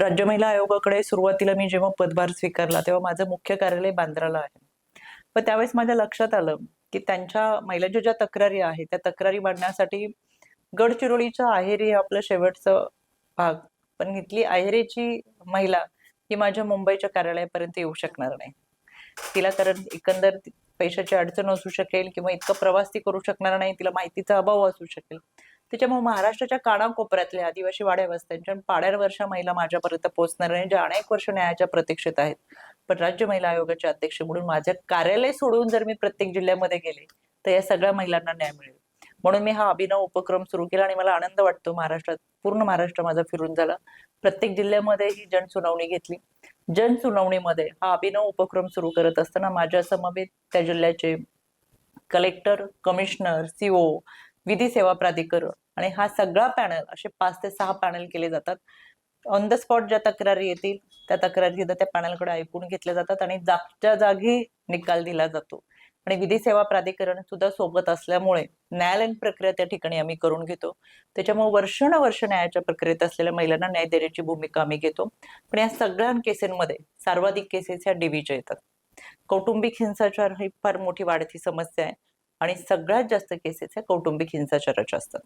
राज्य महिला आयोगाकडे सुरुवातीला मी जेव्हा पदभार स्वीकारला तेव्हा माझं मुख्य कार्यालय बांद्राला आहे. पण त्यावेळेस माझ्या लक्षात आलं की त्यांच्या महिलांच्या ज्या तक्रारी आहेत त्या तक्रारी मांडण्यासाठी गडचिरोलीच्या आहेरी हे आपलं शेवटचं भाग. पण इथली आहेरीची महिला ही माझ्या मुंबईच्या कार्यालयापर्यंत येऊ शकणार नाही. तिला कारण एकंदर पैशाची अडचण असू शकेल किंवा इतका प्रवास ती करू शकणार नाही तिला माहितीचा अभाव असू शकेल. त्याच्यामुळे महाराष्ट्राच्या कानाकोपऱ्यातल्या आदिवासी वाड्या वस्त्यांच्या पाड्यावरच्या महिला माझ्यापर्यंत पोहोचणार नाही ज्या अनेक वर्ष न्यायाच्या प्रतीक्षेत आहेत. पण राज्य महिला आयोगाचे अध्यक्ष म्हणून माझं कार्यालय सोडून जर मी प्रत्येक जिल्ह्यामध्ये गेले तर या सगळ्या महिलांना न्याय मिळेल. म्हणून मी हा अभिनव उपक्रम सुरू केला आणि मला आनंद वाटतो महाराष्ट्रात पूर्ण महाराष्ट्र माझा फिरून झाला. प्रत्येक जिल्ह्यामध्ये ही जनसुनावणी घेतली. जनसुनावणीमध्ये हा अभिनव उपक्रम सुरू करत असताना माझ्या समवेत त्या जिल्ह्याचे कलेक्टर कमिशनर सीओ विधी सेवा प्राधिकरण आणि हा सगळा पॅनल असे पाच ते सहा पॅनल केले जातात. ऑन द स्पॉट ज्या तक्रारी येतील त्या तक्रारी सुद्धा त्या पॅनलकडे ऐकून घेतल्या जातात आणि जागच्या जागी निकाल दिला जातो. आणि विधी सेवा प्राधिकरण सुद्धा सोबत असल्यामुळे न्यायालयीन प्रक्रिया त्या ठिकाणी आम्ही करून घेतो. त्याच्यामुळे वर्षानुवर्ष न्यायाच्या प्रक्रियेत असलेल्या महिलांना न्याय देण्याची भूमिका आम्ही घेतो. पण या सगळ्या केसेसमध्ये सर्वाधिक केसेस ह्या डीव्हीच्या येतात. कौटुंबिक हिंसाचार ही फार मोठी वाढती समस्या आहे. आणि सगळ्यात जास्त केसेस ह्या कौटुंबिक हिंसाचाराच्या असतात.